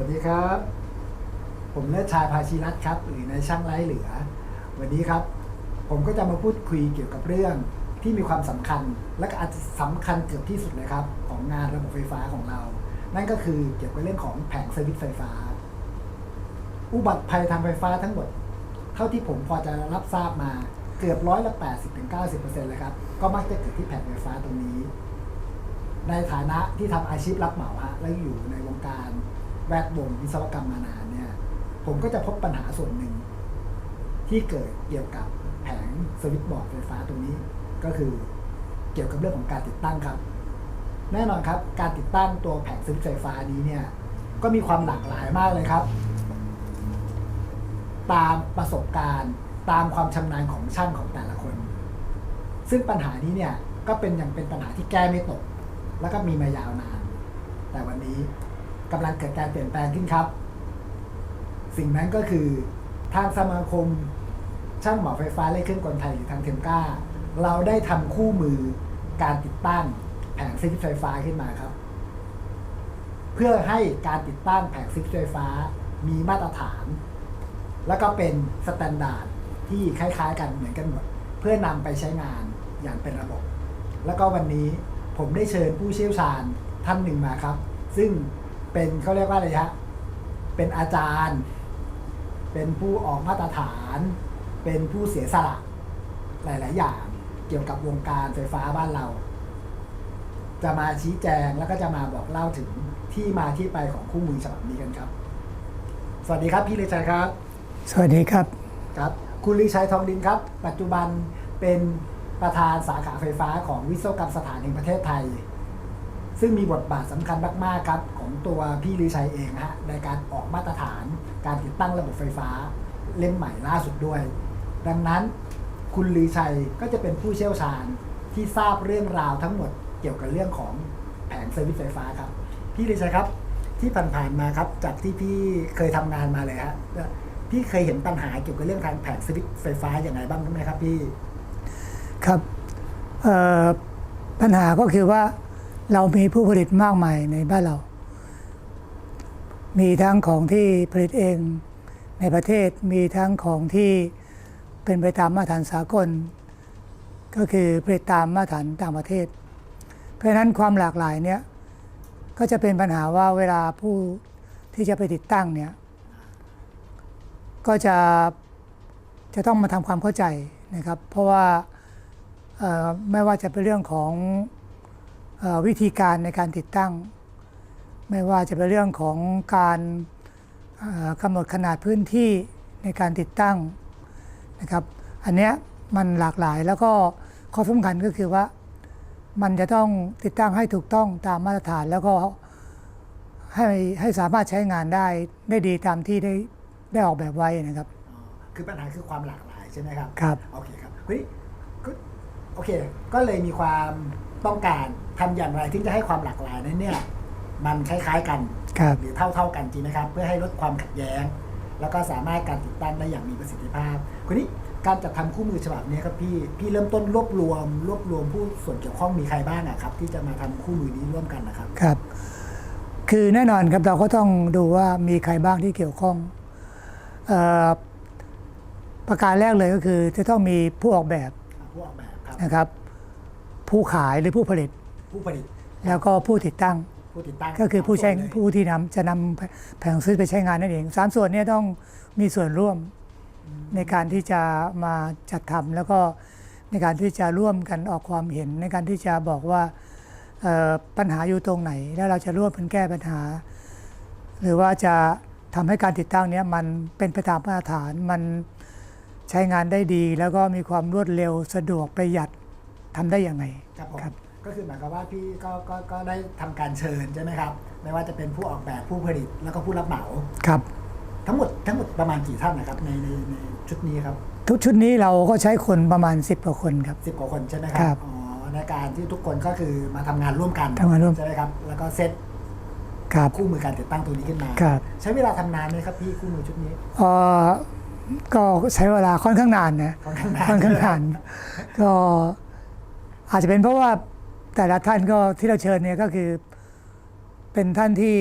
วัสดีครับ ผมเลิศชายภาชีรัตครับ หรือในช่างไร้เหลือ วันนี้ครับ ผมก็จะมาพูดคุยเกี่ยวกับเรื่องที่มีความสำคัญ และก็อาจจะสำคัญเกือบที่สุดเลยครับ ของงานระบบไฟฟ้าของเรา นั่นก็คือเกี่ยวกับเรื่องของแผงสวิตไฟฟ้า อุบัติภัยทางไฟฟ้าทั้งหมด เท่าที่ผมพอจะรับทราบมาเกือบร้อยละ 80-90%เลยครับ ก็มักจะเกิดที่แผงไฟฟ้าตรงนี้ ในฐานะที่ทำอาชีพรับเหมาฮะและอยู่ในวงการ แวดวงวิศวกรรมมานานเนี่ย ผมก็จะพบปัญหาส่วนหนึ่ง ที่เกิดเกี่ยวกับแผงสวิตช์บอร์ดไฟฟ้าตรงนี้ ก็คือเกี่ยวกับเรื่องของการติดตั้งครับ แน่นอนครับการติดตั้งตัวแผงสวิตช์ไฟฟ้านี้เนี่ย ก็มีความหลากหลายมากเลยครับ ตามประสบการณ์ตามความชำนาญของช่างของแต่ละคน ซึ่งปัญหานี้เนี่ยก็เป็นยังเป็นปัญหาที่แก้ไม่ตก แล้วก็มีมายาวนาน แต่วันนี้ กำลังเกิดการเปลี่ยนแปลงขึ้นครับ สิ่งนั้นก็คือทางสมาคม ช่างหมอไฟฟ้าและเครื่องกลไทยหรือทางเทมก้า เราได้ทำคู่มือการติดตั้งแผงสวิตช์ไฟฟ้าขึ้นมาครับ เพื่อให้การติดตั้งแผงสวิตช์ไฟฟ้ามีมาตรฐาน แล้วก็เป็นสแตนดาร์ดที่คล้ายๆ กันเหมือนกันหมด เพื่อนำไปใช้งานอย่างเป็นระบบ แล้วก็วันนี้ผมได้เชิญผู้เชี่ยวชาญท่านหนึ่งมาครับ ซึ่ง เป็นเขาเรียกว่าอะไรฮะเป็นอาจารย์ เป็นผู้ออกมาตรฐาน เป็นผู้เสียสละหลาย ๆ อย่างเกี่ยวกับวงการไฟฟ้าบ้านเรา จะมาชี้แจงแล้วก็จะมาบอกเล่าถึงที่มาที่ไปของคู่มือฉบับนี้กันครับ สวัสดีครับพี่เลชัยครับ สวัสดีครับครับ คุณลีชัยทองดินครับ ปัจจุบันเป็นประธานสาขาไฟฟ้าของวิศวกรรมสถานแห่งประเทศไทย ซึ่งมีบทบาทสำคัญมากๆครับของตัวพี่ลีชัยเองฮะในการออกมาตรฐาน การติดตั้งระบบไฟฟ้าเล่มใหม่ล่าสุดด้วย ดังนั้นคุณลีชัยก็จะเป็นผู้เชี่ยวชาญที่ทราบเรื่องราวทั้งหมดเกี่ยวกับเรื่องของแผงเซอร์วิสไฟฟ้าครับ พี่ลีชัยครับที่ผ่านๆมาครับจากที่พี่เคยทำงานมาเลยฮะพี่เคยเห็นปัญหาเกี่ยวกับเรื่องทางแผงสวิตไฟฟ้าอย่างไรบ้างไหมครับพี่ ครับปัญหาก็คือว่า เรามีผู้ผลิตมากมายในบ้านเรา มีทั้งของที่ผลิตเองในประเทศ มีทั้งของที่เป็นไปตามมาตรฐานสากล ก็คือผลิตตามมาตรฐานต่างประเทศ เพราะฉะนั้นความหลากหลายเนี่ยก็จะเป็นปัญหาว่าเวลาผู้ที่จะไปติดตั้งเนี่ยก็จะจะต้องมาทำความเข้าใจนะครับ เพราะว่าไม่ว่าจะเป็นเรื่องของ วิธีการในการติดตั้ง ไม่ว่าจะเป็นเรื่องของการเอ่อกำหนดขนาดพื้นที่ในการติดตั้งนะครับ อันเนี้ยมันหลากหลายแล้วก็ข้อสำคัญก็คือว่ามันจะต้องติดตั้งให้ถูกต้องตามมาตรฐานแล้วก็ให้ให้สามารถใช้งานได้ได้ดีตามที่ได้ได้ออกแบบไว้นะครับอ๋อคือปัญหาคือความหลากหลายใช่ไหมครับ ครับ โอเคครับ เฮ้ยก็โอเค ก็เลยมีความ ต้องการทำอย่างไรที่จะให้ความหลากหลายนั้นเนี่ย มันคล้ายๆกันครับหรือเท่าๆกันจริงนะครับ เพื่อให้ลดความขัดแย้ง แล้วก็สามารถการติดตั้งได้อย่างมีประสิทธิภาพคนนี้การจัดทำคู่มือฉบับนี้ครับพี่พี่เริ่มต้นรวบรวม รวบรวมผู้ส่วนเกี่ยวข้องมีใครบ้างอะครับ ที่จะมาทำคู่มือนี้ร่วมกันนะครับครับ คือแน่นอนครับเราก็ต้องดูว่ามีใครบ้างที่เกี่ยวข้องเออประการแรกเลยก็คือจะต้องมีผู้ออกแบบผู้ออกแบบครับนะครับ ผู้ขายหรือผู้ผลิต ผู้ผลิตแล้วก็ผู้ติดตั้ง ผู้ติดตั้งก็คือผู้ใช้สงส่วนเลยผู้ที่นำจะนำแผงซื้อไปใช้งานนั่นเองสามส่วนเนี้ต้องมีส่วนร่วมในการที่จะมาจัดทำแล้วก็ในการที่จะร่วมกันออกความเห็นในการที่จะบอกว่าเอ่อปัญหาอยู่ตรงไหน แล้วเราจะร่วมกันแก้ปัญหา หรือว่าจะทำให้การติดตั้งเนี้ยมันเป็นไปตามมาตรฐานมันใช้งานได้ดี แล้วก็มีความรวดเร็วสะดวกประหยัด ทำได้อย่างไรครับผมครับก็คือหมายความว่าพี่ก็ก็ก็ได้ทำการเชิญใช่ไหมครับ ไม่ว่าจะเป็นผู้ออกแบบผู้ผลิตแล้วก็ผู้รับเหมาครับ ทั้งหมดทั้งหมดประมาณกี่ท่านนะครับในในในชุดนี้ครับ ทุกชุดนี้เราก็ใช้คนประมาณ 10กว่าคนครับสิบกว่าคนใช่ไหมคครัรับอ๋อในการที่ทุกคนก็คือมาทำงานร่วมกันทำงานร่วมใช่ไหมครับแล้วก็เซตครับคู่มือการติดตั้งตัวนี้ขึ้นมาครับใช้เวลาทำนานไหมครับพี่คู่มือชุดนี้เอ่อก็ใช้เวลาค่อนข้างนานนะค่อนข้างนานค่อนข้างนานก็ อาจจะเป็นเพราะว่าแต่ละท่านก็ที่เราเชิญเนี่ยก็คือเป็นท่านที่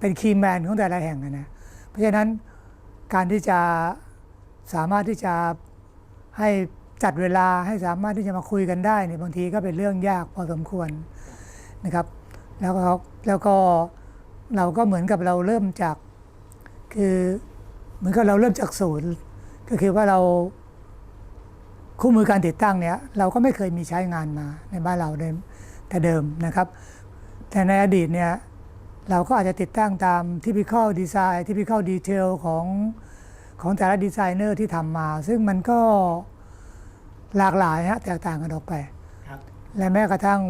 เป็นคีย์แมนของแต่ละแห่งอะนะเพราะฉะนั้นการที่จะสามารถที่จะให้จัดเวลาให้สามารถที่จะมาคุยกันได้เนี่ยบางทีก็เป็นเรื่องยากพอสมควรนะครับ แล้วก็แล้วก็เราก็เหมือนกับเราเริ่มจากคือเหมือนกับเราเริ่มจากศูนย์ ก็คือว่าเรา คู่มือการติดตั้งเนี่ยเราก็ไม่เคยมีใช้งานมาในบ้านเราเดิมแต่เดิมนะครับ แต่ในอดีตเนี่ยเราก็อาจจะติดตั้งตาม typical design typical detail ของของแต่ละดีไซเนอร์ที่ทำมา ซึ่งมันก็หลากหลายฮะแตกต่างกันออกไปครับและแม้กระทั่ง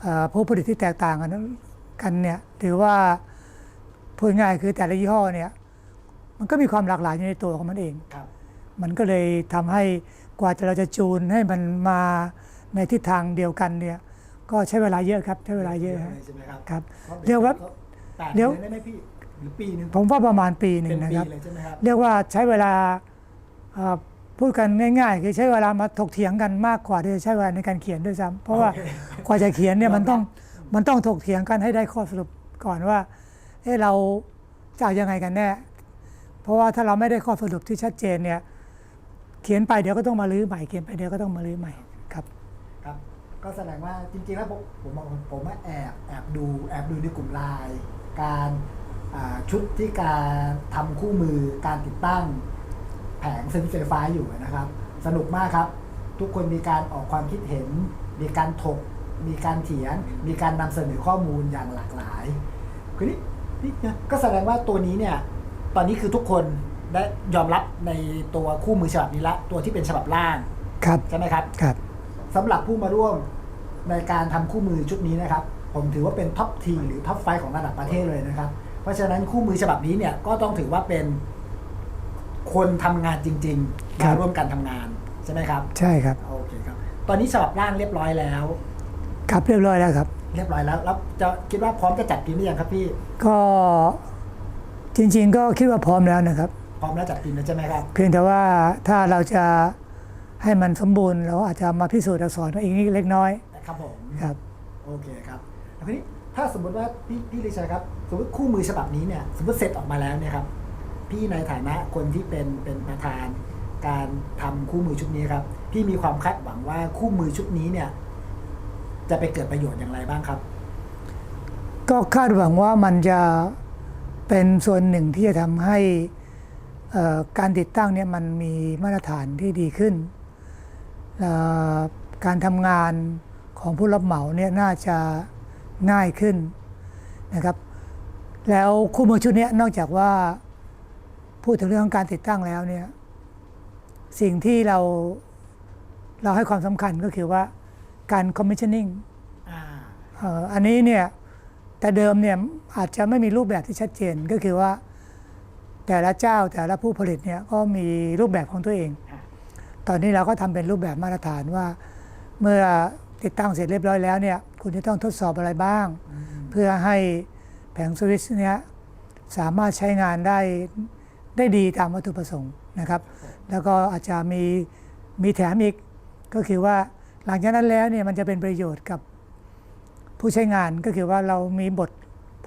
เอ่อผู้ผลิตที่แตกต่างกันกันเนี่ยถือว่าพูดง่ายคือแต่ละยี่ห้อเนี่ยมันก็มีความหลากหลายอยู่ในตัวของมันเองครับมันก็เลยทำให้ กว่าจะเราจะจูนให้มันมาในทิศทางเดียวกันเนี่ยก็ใช้เวลาเยอะครับใช้เวลาเยอะเลฮะยใช่ไหมครับครับพะเรียกว่าแปดเดี๋เดืยวอนได้ไหมพี่หรือปีหนึงผมว่าประมาณปีหนึ่เป็งนนะปีครับ เลยใช่ไหมครับ เรียกว่าใช้เวลาเอ่อพูดกันง่ายๆ คือใช้เวลามาถกเถียงกันมากกว่าที่จะใช้เวลาในการเขียนด้วยซ้ำเพราะว่าโอเคกว่าจะเขียนเนี่ยมันต้องยอมรัมันต้องถกเถียงกันให้ได้ข้อสรุปก่อนว่าเอ๊ะเราจะเอายังไงกันแน่ เพราะว่าถ้าเราไม่ได้ข้อสรุปที่ชัดเจนเนี่ยเขียนไปเดี๋ยวก็ต้องมาลื้อใหม่เขียนไปเดี๋ยวก็ต้องมาลื้อใหม่ครับครับ ก็แสดงว่าจริงๆแล้วผมผมผมผมว่าแอบแอบดูแอบดูในกลุ่มไลน์การชุดที่การทำคู่มือการติดตั้งแผงเส้นไฟฟ้าอยู่นะครับ สนุกมากครับ ทุกคนมีการออกความคิดเห็น มีการถก มีการเถียง มีการนำเสนอข้อมูลอย่างหลากหลายคือนี่นี่นะก็แสดงว่าตัวนี้เนี่ยตอนนี้คือทุกคน ได้ยอมรับในตัวคู่มือฉบับนี้ละ ตัวที่เป็นฉบับล่างครับใช่ไหมครับครับสำหรับผู้มาร่วมในการทำคู่มือชุดนี้นะครับ ผมถือว่าเป็นท็อปทีหรือท็อปไฟของระดับประเทศเลยนะครับ เพราะฉะนั้นคู่มือฉบับนี้เนี่ยก็ต้องถือว่าเป็นคนทำงานจริงๆครัมาบ ร่วมกันทำงานใช่ไหมครับใช่ครับ โอเคครับ ตอนนี้ฉบับร่างเรียบร้อยแล้ว ครับเรียบร้อยแล้วครับ เรียบร้อยแล้วแล้วจะคิดว่าพร้อมจะจัดพิมพ์หรือยังครับพี่ก็จริงๆก็คิดว่าพร้อมแล้วนะครับ พร้อมแล้วจัดพิมพ์แล้วใช่ไหมครับ เพียงแต่ว่าถ้าเราจะให้มันสมบูรณ์เราอาจจะมาพิสูจน์อักษรอีกนิดเล็กน้อยครับผมครับโอเคครับแล้วทีนี้ถ้าสมมติว่าพี่พี่ลิชัยครับ สมมติคู่มือฉบับนี้เนี่ยสมมติเสร็จออกมาแล้วเนี่ยครับพี่ในฐานะคนที่เป็นเป็นประธาน การทำคู่มือชุดนี้ครับพี่มีความคาดหวังว่าคู่มือชุดนี้เนี่ย จะไปเกิดประโยชน์อย่างไรบ้างครับ ก็คาดหวังว่ามันจะเป็นส่วนหนึ่งที่จะทำให้เอ่อ การติดตั้งเนี่ยมันมีมาตรฐานที่ดีขึ้นเอ่อการทำงานของผู้รับเหมาเนี่ยน่าจะง่ายขึ้นนะครับ แล้วคู่มือชุดเนี้ยนอกจากว่าพูดถึงเรื่องของการติดตั้งแล้วเนี่ยสิ่งที่เราเราให้ความสำคัญก็คือว่าการ commissioning อ่าเอ่ออันนี้เนี่ยแต่เดิมเนี่ยอาจจะไม่มีรูปแบบที่ชัดเจนก็คือว่า แต่ละเจ้าแต่ละผู้ผลิตเนี่ยก็มีรูปแบบของตัวเองค่ะตอนนี้เราก็ทำเป็นรูปแบบมาตรฐานว่า เมื่อติดตั้งเสร็จเรียบร้อยแล้วเนี่ยคุณจะต้องทดสอบอะไรบ้าง เพื่อให้แผงสวิตช์เนี้ยสามารถใช้งานได้ได้ดีตามวัตถุประสงค์นะครับ แล้วก็อาจจะมีมีแถมอีกก็คือว่าหลังจากนั้นแล้วเนี่ยมันจะเป็นประโยชน์กับผู้ใช้งานก็คือว่าเรามีบท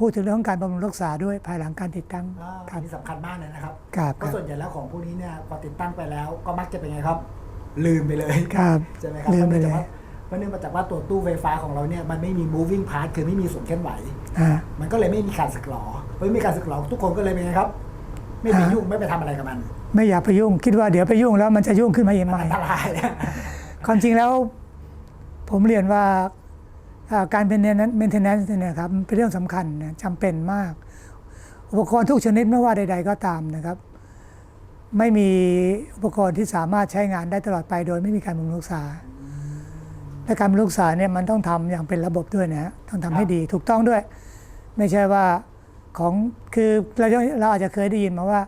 พูดถึงเรื่องของการบำรุงรักษาด้วยภายหลังการติดตั้งอ่าคอัรันบนี้สำคัญมากเลยนะครับครับเพราะส่วนใหญ่แล้วของพวกนี้เนี่ยพอติดตั้งไปแล้วก็มักจะเป็นไงครับ ลืมไปเลยครับ ใช่ไหมครับลืมไปเลย เพราะเนื่องมาจากว่าตัวตู้ไฟฟ้าของเราเนี่ยมันไม่มี moving part คือไม่มีส่วนเคลื่อนไหว อ่า มันก็เลยไม่มีการสึกหรอไม่มีการสึกหรอทุกคนก็เลยเป็นไงครับ ไม่ไปฮะยุ่งไม่ไปทำอะไรกับมันไม่อยากไปยุ่ง คิดว่าเดี๋ยวไปยุ่งแล้วมันจะยุ่งขึ้นมาเองมันใหม่ อันตรายนะ ความจริงแล้วผมเรียนว่าอ่า การเป็นเมนเทนแนนซ์เนี่ยครับเป็นเรื่องสำคัญนะจำเป็นมาก อุปกรณ์ทุกชนิดไม่ว่าใด ๆ ก็ตามนะครับ ไม่มีอุปกรณ์ที่สามารถใช้งานได้ตลอดไป โดยไม่มีการบำรุงรักษาและการบำรุงรักษาเนี่ยมันต้องทำอย่างเป็นระบบด้วยนะฮะต้องทำให้ดีถูกต้องด้วย ไม่ใช่ว่าของคือเราจะเราอาจจะเคยได้ยินมาว่า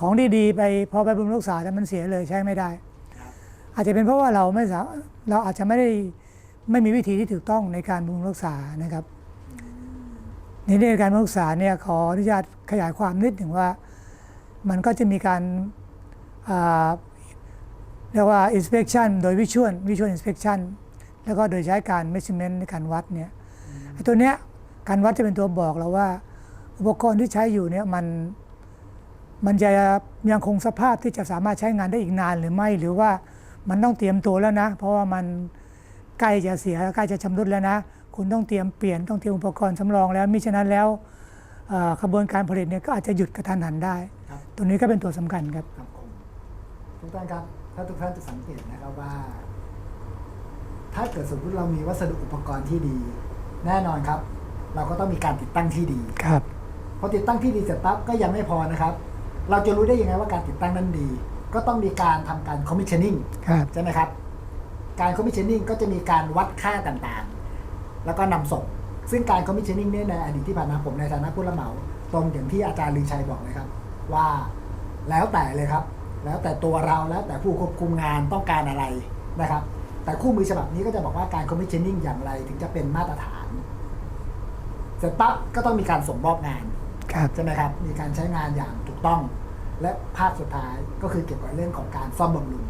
ของดีๆไปพอไปบำรุงรักษาแล้วมันเสียเลยใช้ไม่ได้ อาจจะเป็นเพราะว่าเราไม่สาเราอาจจะไม่ได้ ไม่มีวิธีที่ถูกต้องในการบำรุงรักษานะครับ ในเรื่องการบำรุงรักษาเนี่ยขออนุญาตขยายความนิดหนึ่งว่า มันก็จะมีการเรียกว่า inspection โดย visual visual inspection แล้วก็โดยใช้การ measurement ในการวัดเนี่ยตัวเนี้ยการวัดจะเป็นตัวบอกเราว่า อุปกรณ์ที่ใช้อยู่เนี่ยมันมันจะยังคงสภาพที่จะสามารถใช้งานได้อีกนานหรือไม่ หรือว่ามันต้องเตรียมตัวแล้วนะ เพราะว่ามัน ใกล้จะเสียใกล้จะชำรุดแล้วนะ คุณต้องเตรียมเปลี่ยนต้องเตรียมอุปกรณ์สำรองแล้วมิฉะนั้นแล้วเอ่อกระบวนการผลิตเนี่ยก็อาจจะหยุดกระทันหันได้ครับตัวนี้ก็เป็นตัวสำคัญครับครับผมทุกท่านครับ ถ้าทุกท่านจะสังเกตนะครับว่า ถ้าเกิดสมมติเรามีวัสดุอุปกรณ์ที่ดี แน่นอนครับ เราก็ต้องมีการติดตั้งที่ดีครับพอติดตั้งที่ดีเสร็จปั๊บก็ยังไม่พอนะครับ เราจะรู้ได้ยังไงว่าการติดตั้งนั้นดี ก็ต้องมีการทำการ commissioning ครับใช่ไหมครับ การ commissioning ก็จะมีการวัดค่าต่างๆ แล้วก็นำส่ง ซึ่งการ commissioning เนี่ยในอดีตที่ผ่านมาผมในฐานะผู้รับเหมาตรงอย่างที่อาจารย์ลือชัยบอกเลยครับ ว่าแล้วแต่เลยครับ แล้วแต่ตัวเราแล้วแต่ผู้ควบคุมงานต้องการอะไรนะครับ แต่คู่มือฉบับนี้ก็จะบอกว่าการ commissioning อย่างไรถึงจะเป็นมาตรฐาน เสร็จปั๊บก็ต้องมีการส่งมอบงานครับใช่ไหมครับ มีการใช้งานอย่างถูกต้อง และภาคสุดท้ายก็คือเกี่ยวกับเรื่องของการซ่อมบำรุง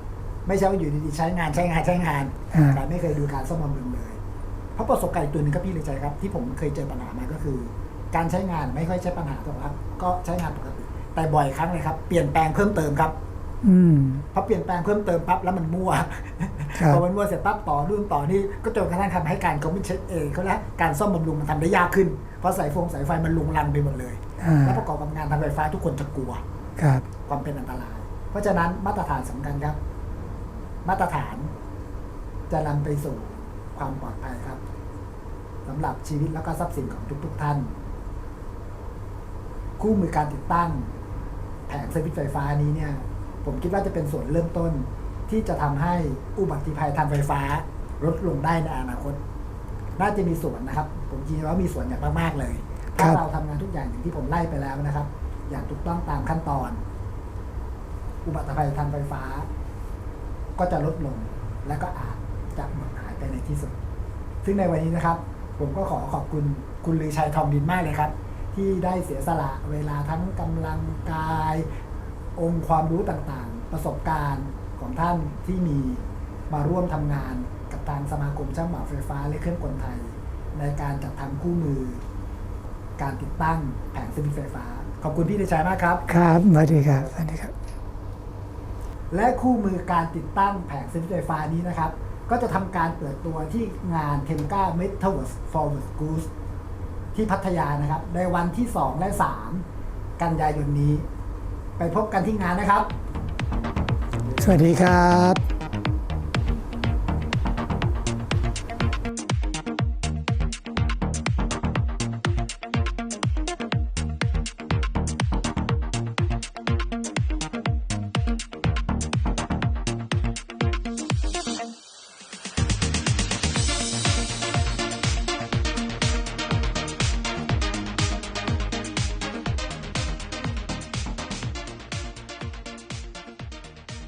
ไม่ใช่ว่าอยู่ดีๆใช้งานใช้งานใช้งานอ่า แต่ไม่เคยดูการซ่อมบำรุงเลย เพราะประสบการณ์อีกตัวหนึ่งครับพี่เลยใจครับ ที่ผมเคยเจอปัญหามาก็คือ การใช้งานไม่ค่อยใช้ปัญหาหรอกครับก็ใช้งานปกติแต่บ่อยครั้งเลยครับเปลี่ยนแปลงเพิ่มเติมครับ อืม พอเปลี่ยนแปลงเพิ่มเติมปั๊บแล้วมันมั่ว ครับ พอมันมั่วเสร็จปั๊บต่อรุ่นต่อนี่ก็จนกระทั่งทำให้การคอมมิชเองเขาละการซ่อมบำรุงมันทำได้ยากขึ้น เพราะสายฟงสายไฟมันลุงลังไปหมดเลย อ่า และประกอบกับงานทางไฟฟ้าทุกคนจะกลัว ครับ ความเป็นอันตราย เพราะฉะนั้นมาตรฐานสำคัญครับ มาตรฐาน จะนำไปสู่ความปลอดภัยครับสำหรับชีวิตแล้วก็ทรัพย์สินของทุกๆท่าน คู่มือการติดตั้ง แผงสวิตช์ไฟฟ้านี้เนี่ย ผมคิดว่าจะเป็นส่วนเริ่มต้นที่จะทำให้อุบัติภัยทางไฟฟ้าลดลงได้ในอนาคต น่าจะมีส่วนนะครับ ผมคิดว่ามีส่วนอย่างมากๆเลยครัถ้าบเราทำงานทุกอย่างอย่างที่ผมไล่ไปแล้วนะครับ อย่างถูกต้องตามขั้นตอน อุบัติภัยทางไฟฟ้า ก็จะลดลงและก็อาจจะหมดหายไปในที่สุด ซึ่งในวันนี้นะครับ ผมก็ขอขอบคุณคุณลือชัยทองดินมากเลยครับ ที่ได้เสียสละเวลาทั้งกำลังกาย องค์ความรู้ต่างๆ ประสบการณ์ของท่านที่มีมาร่วมทำงานกับทางสมาคมช่างเหมาไฟฟ้าและเครื่องกลไทย ในการจัดทำคู่มือ การติดตั้งแผงสวิตช์ไฟฟ้า ขอบคุณพี่ลือชัยมากครับ ครับสวัสดีครับสวัสดีครับ และคู่มือการติดตั้งแผงสวิตช์ไฟฟ้านี้นะครับ ก็จะทำการเปิดตัวที่งาน t e m g a Metaverse Forward Goose ที่พัทยานะครับ ในวันที่ 2 และ 3 กันยายนนี้ ไปพบกันที่งานนะครับ สวัสดีครับ